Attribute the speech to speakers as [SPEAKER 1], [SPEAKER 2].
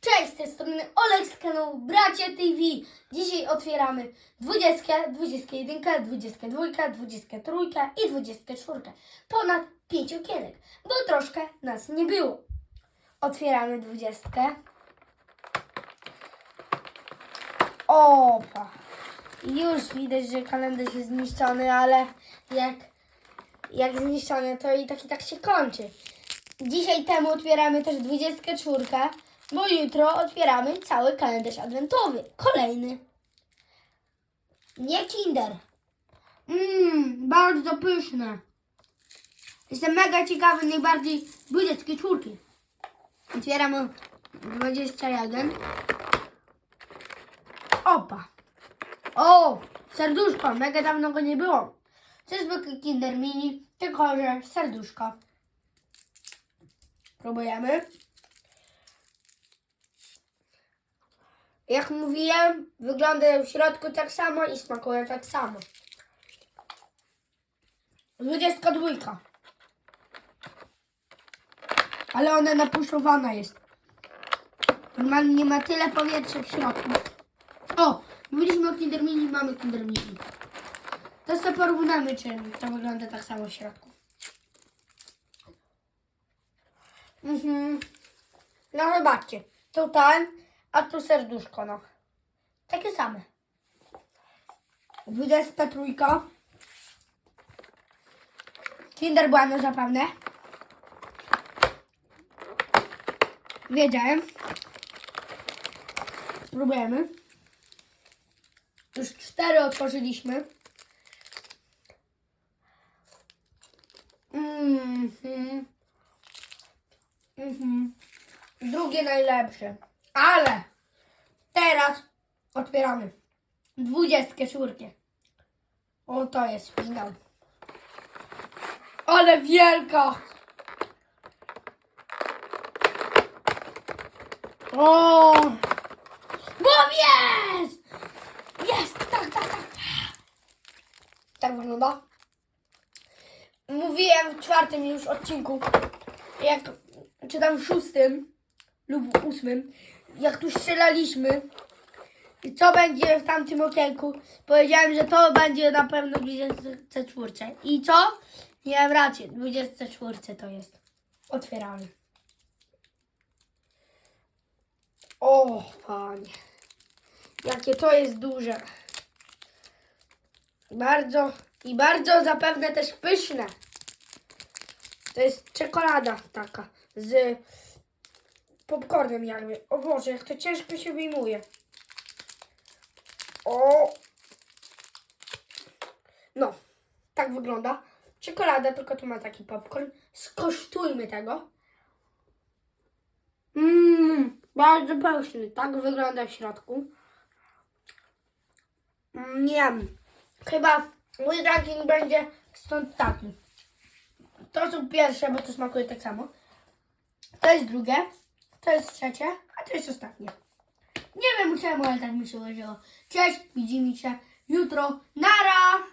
[SPEAKER 1] Cześć, z tej strony Olek z kanału Bracie TV. Dzisiaj otwieramy 20, 21, 22, 23 i 24. Ponad 5 okienek, bo troszkę nas nie było. Otwieramy 20. Opa. Już widać, że kalendarz jest zniszczony, ale jak, jak zniszczony, to i tak i tak się kończy. Dzisiaj temu otwieramy też 24, bo jutro otwieramy cały kalendarz adwentowy. Kolejny. Nie Kinder. Mmm, bardzo pyszne. Jestem mega ciekawy najbardziej 24. Otwieramy 21. Opa. O, serduszko. Mega dawno go nie było. To jest zwykły Kinder Mini, tylko że serduszko. Próbujemy. Jak mówiłem, wyglądają w środku tak samo i smakują tak samo. 22. Ale ona napuszowana jest. Normalnie nie ma tyle powietrza w środku. O! Mówiliśmy o Kinder Mini, mamy Kinder Mini. Teraz to porównamy, czy to wygląda tak samo w środku. Mhm. No zobaczcie. Tutaj, a tu serduszko, no. Takie same. 23. Kinder Bueno zapewne. Wiedziałem. Spróbujemy. Już cztery otworzyliśmy. Mhm. Mhm. Drugie najlepsze. Ale teraz otwieramy. Dwudziestkę czwórkę. O, to jest finał. Ale wielka! O! Bo jest! Jest! Tak, tak, tak. Tak wygląda. Mówiłem w czwartym już odcinku, jak czy tam w szóstym lub w ósmym, jak tu strzelaliśmy i co będzie w tamtym okienku, powiedziałem, że to będzie na pewno 24. I co? Miałem rację, 24 to jest. Otwieramy. O, panie. Jakie to jest duże. Bardzo i bardzo zapewne też pyszne. To jest czekolada taka z popcornem jakby. O Boże, jak to ciężko się wyjmuje. O! No, tak wygląda. Czekolada, tylko tu ma taki popcorn. Skosztujmy tego. Mmm, bardzo pyszny. Tak wygląda w środku. Mm, Nie wiem. Chyba mój ranking będzie stąd taki. To są pierwsze, bo to smakuje tak samo. To jest drugie. To jest trzecie. A to jest ostatnie. Nie wiem czemu, ale tak mi się ułożyło. Cześć, widzimy się jutro. Nara!